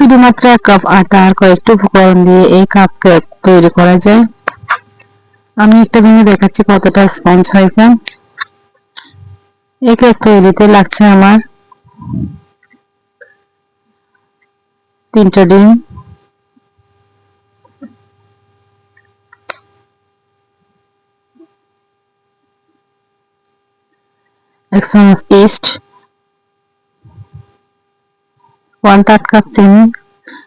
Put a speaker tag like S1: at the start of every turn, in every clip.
S1: শুধুমাত্র এক কাপ আটা আর কয়েকটি উপকরণ দিয়ে এই কাপ কেক তৈরি করা যায়। আমি একটা ভেঙে দেখাচ্ছি কতটা স্পঞ্জ হয়েছে এই কেক তৈরিতে লাগছে আমার তিনটা ডিম। এক চামচ ইস্ট ওয়ান থার্ড কাপ চিনি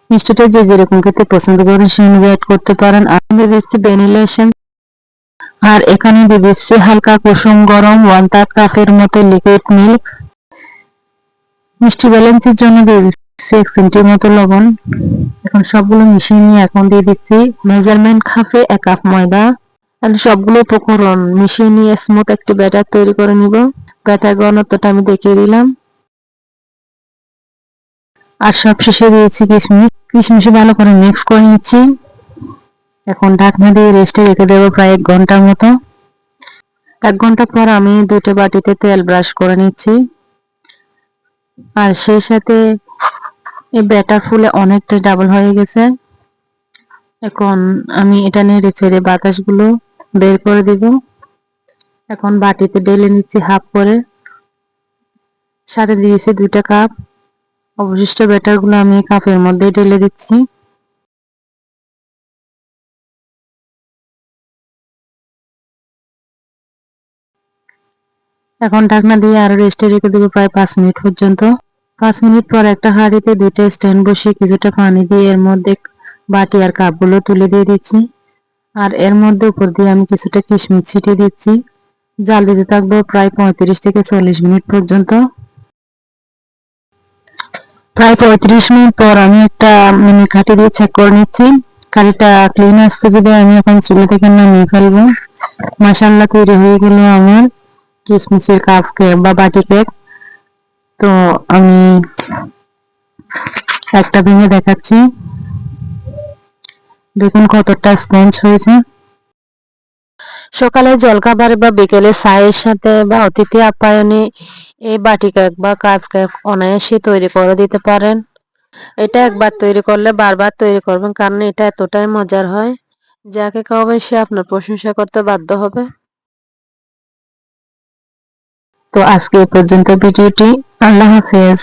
S1: মিষ্টিটা যে যেরকম খেতে পছন্দ করেন সে অনুযায়ী অ্যাড করতে পারেন। আমি দিয়ে দিচ্ছি ভ্যানিলা আর এখানে দিয়ে দিচ্ছি হালকা কুসুম গরম ওয়ান থার্ড কাপের মতো লিকুইড মিল্ক মিষ্টি ব্যালেন্সের জন্য দিয়ে দিচ্ছি এক সেন্টির মতো লবণ। এখন সবগুলো মিশিয়ে নিয়ে এখন দিয়ে দিচ্ছি মেজারমেন্ট খাপে এক কাপ ময়দা। তাহলে সবগুলো উপকরণ মিশিয়ে নিয়ে স্মুথ একটি ব্যাটার তৈরি করে নিব। ব্যাটার ঘনত্বটা আমি দেখিয়ে দিলাম। আর সব শেষে দিয়েছি কিশমিশ। কিশমিশ ভালো করে মিক্স করে নিচ্ছি। এখন ঢাকনা দিয়ে রেস্টে রেখে দেবো প্রায় এক ঘণ্টার মতো। এক ঘণ্টা পর আমি দুটো বাটিতে তেল ব্রাশ করে নিচ্ছি। আর সেই সাথে এই ব্যাটার ফুলে অনেকটা ডাবল হয়ে গেছে। এখন আমি এটা নেড়ে ছেড়ে বাতাসগুলো বের করে দিব। এখন বাটিতে ঢেলে নিচ্ছি হাফ করে। সাথে দিয়েছি দুটা কাপ। অবশিষ্ট ব্যাটারগুলো আমি কাপের মধ্যে ঢেলে দিচ্ছি। এখন ঢাকনা দিয়ে আরও রেস্টে রেখে দেবো প্রায় পাঁচ মিনিট পর্যন্ত। পাঁচ মিনিট পর একটা হাঁড়িতে দুইটা স্ট্যান্ড বসিয়ে কিছুটা পানি দিয়ে এর মধ্যে বাটি আর কাপগুলো তুলে দিয়ে দিচ্ছি। আর এর মধ্যে উপর দিয়ে আমি কিছুটা কিশমিশ ছিটিয়ে দিচ্ছি। জাল দিতে থাকব প্রায় পঁয়ত্রিশ থেকে চল্লিশ মিনিট পর্যন্ত। প্রায় পঁয়ত্রিশ মিনিট পর আমি একটা মানে কাঠি দিয়ে চেক করে নিচ্ছি। কাঠিটা ক্লিন আসতে বিদায় আমি এখন চুলে থেকে নামিয়ে ফেলব। মাসাল্লা তৈরি হয়ে গেল আমার কিশমিশের কাপ কেক বা বাটি কেক তো আমি একটা ভেঙে দেখাচ্ছি। দেখুন কতটা স্পঞ্জ হয়েছে। সকালে জলখাবারে বা বিকেলে চায়ের সাথে বা অতিথি আপ্যায়নে এই বাটি কেক বা কাপ কেক অনায়াসে তৈরি করে দিতে পারেন। এটা একবার তৈরি করলে বারবার তৈরি করবেন কারণ এটা এতটাই মজার হয়। যাকে খাওয়াবেন সে আপনার প্রশংসা করতে বাধ্য হবে। তো আজকে এ পর্যন্ত ভিডিওটি। আল্লাহ হাফেজ।